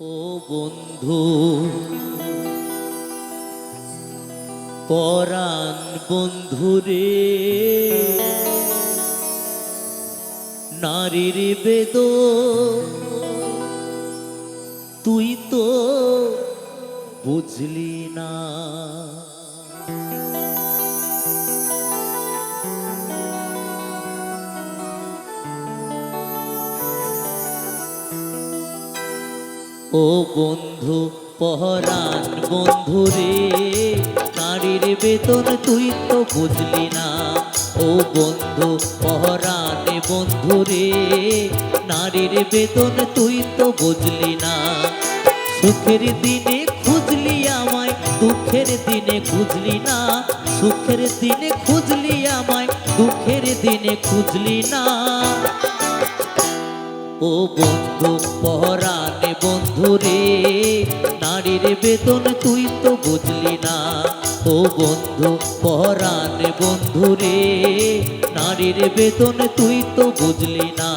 বন্ধু পরাণ বন্ধুরে নারীর বেদ তুই তো বুঝলি না। ও বন্ধু, পহরান বন্ধু রে, নারীর বেতন তুই তো বুঝলি না। ও বন্ধু, পহরান বন্ধু রে, নারীর বেতন তুই তো বুঝলি না। সুখের দিনে খুঁজলি আমায়, দুঃখের দিনে খুঁজলি না। সুখের দিনে খুঁজলি আমায়, দুঃখের দিনে খুঁজলি না। ও বন্ধু পরাণে বন্ধু রে, নারীর বেতন তুই তো বুঝলি না। ও বন্ধু পরাণে বন্ধু রে, নারীর বেতন তুই তো বুঝলি না।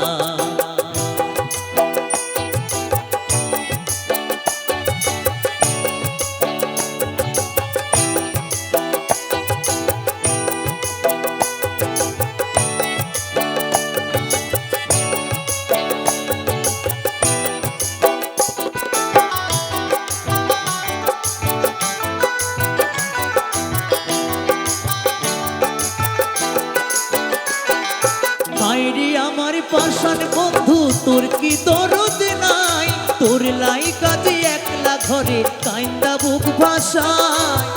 পাশান বন্ধু, তোর কি দরদ নাই? তোর লাই কাজে একলা ঘরে, কাইন্দা বুক ভাষায়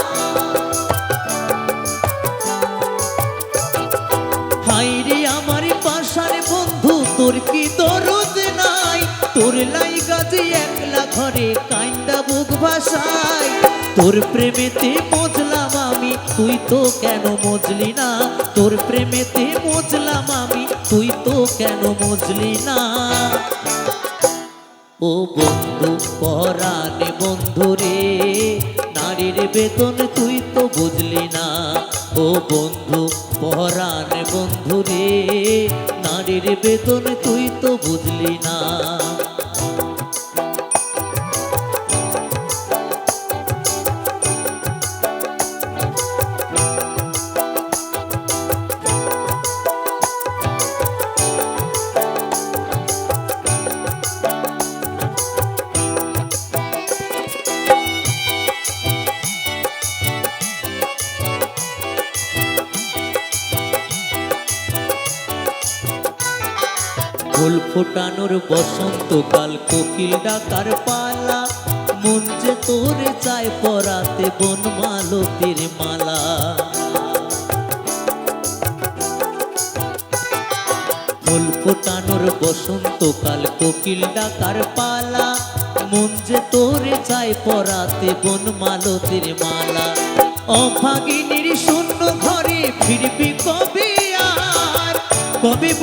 হাইরে আমার পাশান বন্ধু, তোর কি দরদ নাই? তোর লাই কাজে একলা ঘরে, কাইন্দা বুক ভাষায় তোর প্রেমেতে মজলাম আমি, তুই তো কেন মজলি না? তোর প্রেমেতে মজলাম আমি কেন বুঝলি না? ও বন্ধু, পরাণে বন্ধু রে, নারীর বেতন তুই তো বুঝলি না। ও বন্ধু, পরাণে বন্ধু রে, নারীর বেতন তুই তো বুঝলি না। ফুল ফোটানোর বসন্তকাল কোকিল ডাকার পালা। মন যে তোরে চায় পরাতে বন মালতির মালা। ফুল ফোটানোর বসন্তকাল কোকিল ডাকার পালা। মন যে তোরে চায় পরাতে বন মালতির মালা। অভাগিনীর শূন্য ঘরে ফিরবি কবে আর? কবে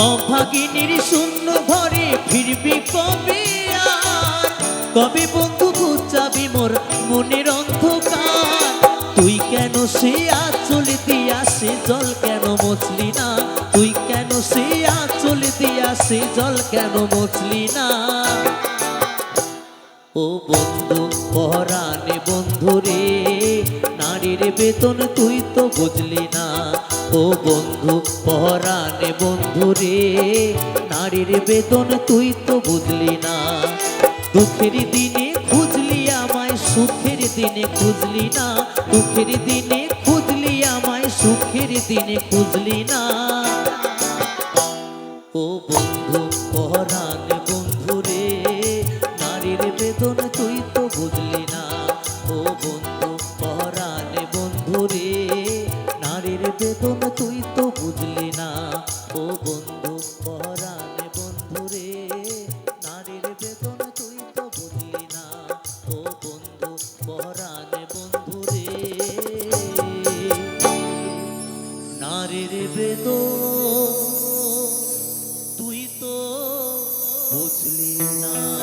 অভাগিনীর শূন্য ঘরে ফিরবি কবে আর? কবে বন্ধু গুচাবি মোর মনের অন্ধকার? তুই কেন সে আঁচল দিয়া সে জল কেন মচলি না? তুই কেন সে আঁচল দিয়া সে জল কেন মচলি না? ও বন্ধু পহরানে বন্ধু রে নারীর বেতন তুই তো বুঝলি না। ও বন্ধু পহরানে বন্ধু রে, নারীর বেতন তুই তো বুঝলি না। দুঃখের দিনে খুঁজলি আমায়, সুখের দিনে খুঁজলি না। দুঃখের দিনে খুঁজলি আমায়, সুখের দিনে খুঁজলি না। ও বন্ধু পহরান বন্ধু বুঝলি না